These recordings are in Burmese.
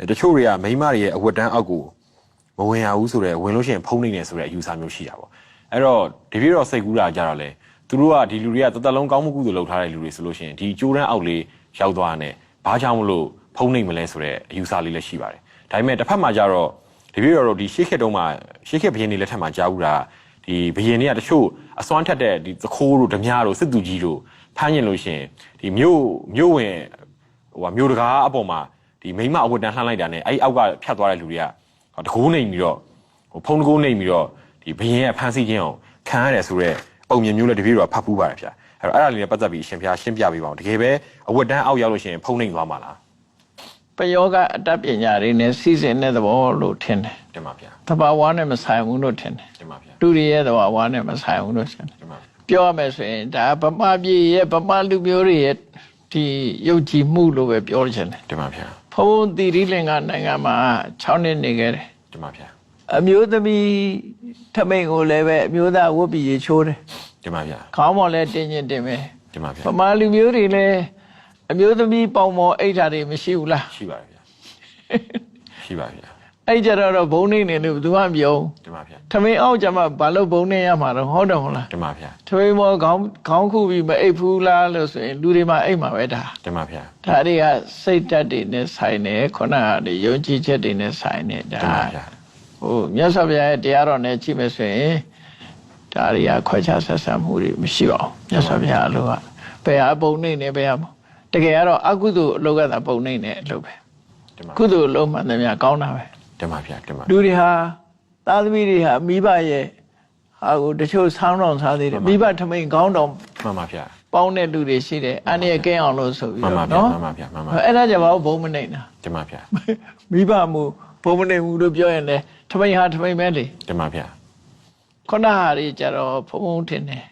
အဲတချို့တွေကမိန်းမတွေရဲ့အဝတ်တန်းအောက်ကိုမဝင်ရဘူးဆိုတော့ဝင်လို့ရှိရင်ဖုံးနေတယ်ဆိုတဲ့အယူဆမျိုးရှိတာပေါ့အဲ့တော့ဒီပြည့်တော့စိတ်ကူးတာကြတော့လေသူတို့ကဒီလူတွေကတသက်လုံးကောင်းမှုကုသိုလ်လုပ်ထားတဲ့လူတွေဆိုလို့ရှိရင်ဒီကြိုးတန်းအောက်လေးရောက်သွားတယ်ဘာကြောင့်မလို့ဖုံးနေမလဲဆိုတဲ့အယူဆလေးလည်းရှိပါတယ်ဒါပေမဲ့တစ်ဖက်မှာကြတော့ဒီပြည့်တော့ဒီရှေ့ခေတ်တုန်းမှာရှေ့ခေတ်ဘရင်တွေလက်ထက်မှာကြားဘူးတာဒီဘရင်တွေကတချို့အစွမ်းထက်တဲ့ဒီသခိုးတို့ဓမြတို့စစ်သူကြီးတို့ဖမ်းရင်လို့ရှိရင်ဒီမြို့မြို့ဝင်ဟိုကမျိုးတကားအပေါ်မှာ ဒီမိမအဝတ်တန်းလှမ်းလိုက်တာနဲ့အဲ့အောက်ကဖြတ်သွားတဲ့လူတွေကဟိုတကိုးနေပြီးတော့ဟိုဖုံးတကိုးနေပြီးတော့ဒီဘရင်ရဲ့ဖမ်းဆီးခြင်းအောင်ခံရတယ်ဆိုတော့ပုံမြင်မျိုးလည်းတပည့်တော်ကဖတ်ဖူးပါတယ်ဗျာအဲ့တော့အဲ့ဒါလေးနဲ့ပတ်သက်ပြီးရှင်ဖျားရှင်းပြပေးပါဦးတကယ်ပဲအဝတ်တန်းအောက်ရောက်လို့ရှိရင်ဖုံးနေသွားမှာလားပယောကအတ္တပညာတွေနဲ့စီစဉ်တဲ့သဘောလို့ထင်တယ်တင်ပါဗျာ။တဘာဝနဲ့မဆိုင်ဘူးလို့ထင်တယ်တင်ပါဗျာ။လူတွေရဲ့သဘာဝနဲ့မဆိုင်ဘူးလို့ထင်တယ်တင်ပါ။ပြောရမယ်ဆိုရင်ဒါဗမာပြည်ရဲ့ဗမာလူမျိုးတွေရဲ့ဒီယုတ်ကြည်မှုလို့ပဲပြောချင်တယ်တင်ပါဗျာ။ ဖုန်းတီရီလင်္ကာနိုင်ငံမှာ6နှစ်နေခဲ့တယ်တင်ပါဗျာ။အမျိုးသမီးထမိန်ကိုလည်းပဲအမျိုးသားဝတ်ပြီးရေချိုးတယ်တင်ပါဗျာ။ခေါင်းပေါ်လည်းတင်းကျင်တင်ပဲတင်ပါဗျာ။ဗမာလူမျိုးတွေလည်းအမျိုးသမီးပေါင်ပေါ်အိတ်ဓာတ်တွေမရှိဘူးလားရှိပါတယ်ဗျာရှိပါဗျာ။ အဲ့ကြတော့တော့ဘုံနေနေလို့ဘယ်သူမှမပြောဘူးတင်ပါဗျာထမင်းအောက်ကြမှာဘာလို့ဘုံနေရမှာတော့ဟုတ်တယ်မဟုတ်လားတင်ပါဗျာထမင်းမောခေါင်းခေါင်းခုပြီးမအိပ်ဘူးလားလို့ဆိုရင်လူတွေမှာအိပ်မှာပဲဒါတင်ပါဗျာဒါတွေကစိတ်ဓာတ်တွေနဲ့ဆိုင်တယ်ခုနကဒီယုံကြည်ချက်တွေနဲ့ဆိုင်တယ်ဒါတင်ပါဗျာဟိုမြတ်စွာဘုရားရဲ့တရားတော်နဲ့ကြည့်မယ်ဆိုရင်ဒါတွေကခွဲခြားဆက်ဆံမှုတွေမရှိပါဘူးမြတ်စွာဘုရားအလိုကဘယ်ဟာပုံနေနေဘယ်ဟာမတကယ်ကတော့အကုသိုလ်အလုပ်ကသာပုံနေနေအလုပ်ပဲတင်ပါကုသိုလ်အလုပ်မှန်တယ်များကောင်းတာပဲ တင်ပါဗျာတင်ပါလူတွေဟာသားသမီးတွေဟာမိဘရဲ့ဟာကိုတချို့ဆောင်းတော်စားသေးတယ်မိဘထမိန်ကောင်းတော်မှန်ပါဗျာပေါင်းတဲ့လူတွေရှိတယ်အန္တရာယ်ကင်းအောင်လို့ဆိုပြီးမှန်ပါတော့ဗျာနော်မှန်ပါဗျာမှန်ပါအဲ့ဒါကြောင့်ဘာလို့ဘုံမနေတာတင်ပါဗျာမိဘမှုဘုံမနေဘူးလို့ပြောရင်လည်းထမိန်ဟာထမိန်ပဲလေတင်ပါဗျာခုနဟာတွေကြတော့ဖုံဖုံထင်တယ်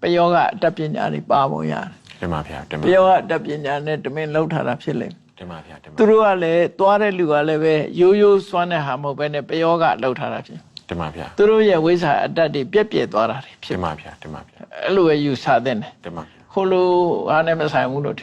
ပယောကအတတ်ပညာတွေပါပုံရတယ် တင်ပါဗျာတင်ပပါယောကအတတ်ပညာနဲ့တမင်လောက်ထားတာဖြစ်လိမ့်မယ်တင်ပါဗျာတင်ပါသူတို့ကလည်းသွားတဲ့လူကလည်းပဲရိုးရိုးစွမ်းတဲ့ဟာမဟုတ်ပဲနဲ့ပယောကလောက်ထားတာဖြစ်တင်ပါဗျာသူတို့ရဲ့ဝိဇ္ဇာအတတ်တွေပြက်ပြက်သွားတာတွေဖြစ်တင်ပါဗျာတင်ပါဗျာအဲ့လိုပဲယူဆတဲ့တယ်တင်ပါခိုလိုအားနဲ့မဆိုင်ဘူးလို့ထင်